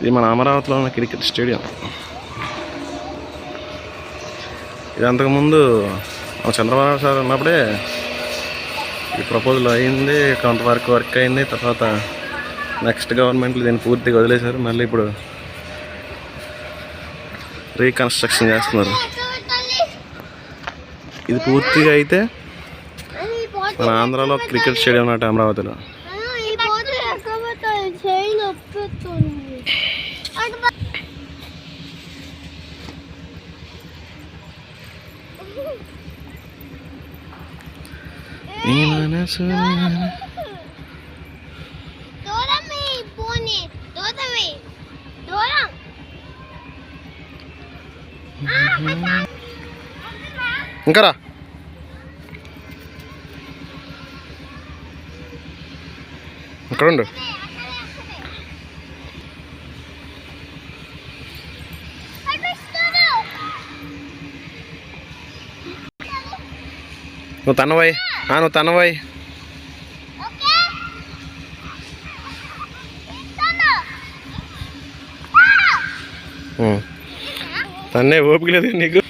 ఇది మన అమరావతిలో ఉన్న క్రికెట్ స్టేడియం. ఇది అంతకుముందు చంద్రబాబు సార్ ఉన్నప్పుడే ఈ ప్రపోజల్ అయింది కొంతవరకు వర్క్ అయింది తర్వాత నెక్స్ట్ గవర్నమెంట్లు దీన్ని పూర్తిగా వదిలేశారు మళ్ళీ ఇప్పుడు రీకన్స్ట్రక్షన్ చేస్తున్నారు. ఇది పూర్తిగా అయితే మన ఆంధ్రాలో క్రికెట్ స్టేడియం ఉన్నట్టు అమరావతిలో. నీ మనసు దూరమే పోనీ. దూరమే. దూరం. ఇంకా రా. ఇక్కడ ఉండు నువ్వు తన్నవాయి నువ్వు ఓకే. తన్నే ఓపిక లేదు నీకు.